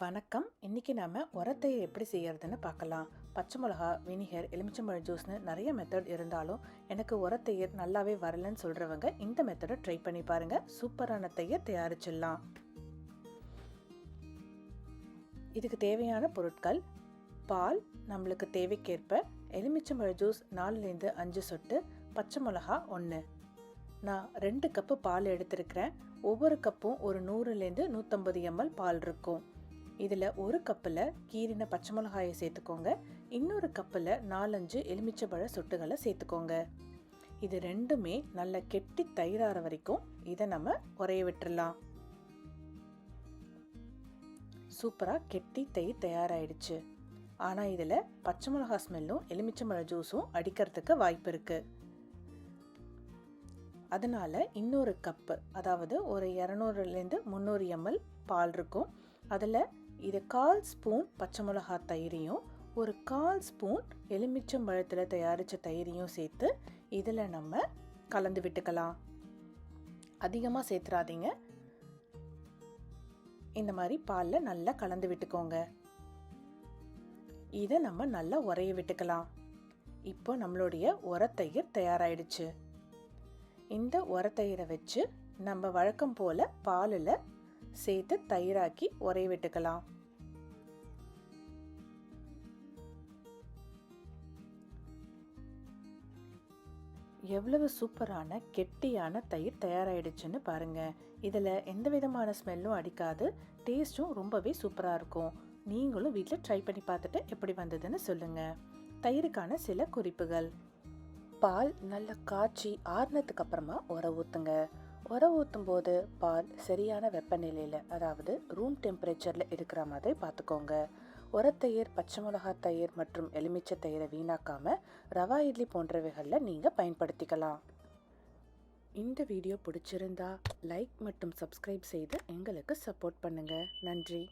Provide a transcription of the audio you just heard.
வணக்கம். இன்றைக்கி நாம் உரத்தையை எப்படி செய்கிறதுன்னு பார்க்கலாம். பச்சை மிளகா வினிகர் எலுமிச்சம்பழம் ஜூஸ்னு நிறைய மெத்தட் இருந்தாலும் எனக்கு உரத்தயிர் நல்லாவே வரலன்னு சொல்கிறவங்க இந்த மெத்தடை ட்ரை பண்ணி பாருங்கள் சூப்பரான தையை தயாரிச்சிடலாம். இதுக்கு தேவையான பொருட்கள் பால் நம்மளுக்கு தேவைக்கேற்ப எலுமிச்சம்பழ ஜூஸ் நாலுலேருந்து அஞ்சு சொட்டு பச்சை மிளகா ஒன்று நான் ரெண்டு கப்பு பால் எடுத்திருக்கிறேன். ஒவ்வொரு கப்பும் ஒரு நூறுலேருந்து நூற்றம்பது எம்எல் பால் இருக்கும். இதில் ஒரு கப்பில் கீரின பச்சை மிளகாயை சேர்த்துக்கோங்க. இன்னொரு கப்பில் நாலஞ்சு எலுமிச்சம்பழ சொட்டுகளை சேர்த்துக்கோங்க. இது ரெண்டுமே நல்ல கெட்டி தயிராற வரைக்கும் இதை நம்ம உரைய விட்டுடலாம் சூப்பராக கெட்டி தயிர் தயாராகிடுச்சு ஆனால் இதில் பச்சை மிளகா ஸ்மெல்லும் எலுமிச்சம்பழ ஜூஸும் அடிக்கிறதுக்கு வாய்ப்பு இருக்குது அதனால் இன்னொரு கப்பு அதாவது ஒரு இரநூறுலேருந்து முந்நூறு எம்எல் பால் இருக்கும். அதில் இது கால் ஸ்பூன் பச்சை மிளகா தயிரையும் ஒரு கால் ஸ்பூன் எலுமிச்சம் பழத்தில் தயாரித்த தயிரையும் சேர்த்து இதில் நம்ம கலந்து விட்டுக்கலாம். அதிகமாக சேர்த்துறாதீங்க. இந்த மாதிரி பாலில் நல்லா கலந்து விட்டுக்கோங்க. இதை நம்ம நல்லா உரைய விட்டுக்கலாம். இப்போ நம்மளுடைய உரத்தயிர் தயாராகிடுச்சு இந்த உரத்தயிரை வச்சு நம்ம வழக்கம் போல் பாலில் சேர்த்து தயிராக்கி உரைய விட்டுக்கலாம். எவ்வளவு சூப்பரான கெட்டியான தயிர் தயாராகிடுச்சுன்னு பாருங்கள் இதில் எந்த விதமான ஸ்மெல்லும் அடிக்காது. டேஸ்ட்டும் ரொம்பவே சூப்பராக இருக்கும். நீங்களும் வீட்டில் ட்ரை பண்ணி பார்த்துட்டு எப்படி வந்ததுன்னு சொல்லுங்கள் தயிருக்கான சில குறிப்புகள். பால் நல்லா காய்ச்சி ஆறுனதுக்கு அப்புறமா உர ஊற்றுங்க உர ஊற்றும் போது பால் சரியான வெப்பநிலையில் அதாவது ரூம் டெம்பரேச்சரில் இருக்கிற மாதிரி பார்த்துக்கோங்க. உரத்தயிர் பச்சை மிளகா தயிர் மற்றும் எலுமிச்சை தயிரை வீணாக்காமல் ரவா இட்லி போன்றவைகளில் நீங்கள் பயன்படுத்திக்கலாம். இந்த வீடியோ பிடிச்சிருந்தா லைக் மற்றும் சப்ஸ்கிரைப் செய்து எங்களுக்கு சப்போர்ட் பண்ணுங்கள் நன்றி.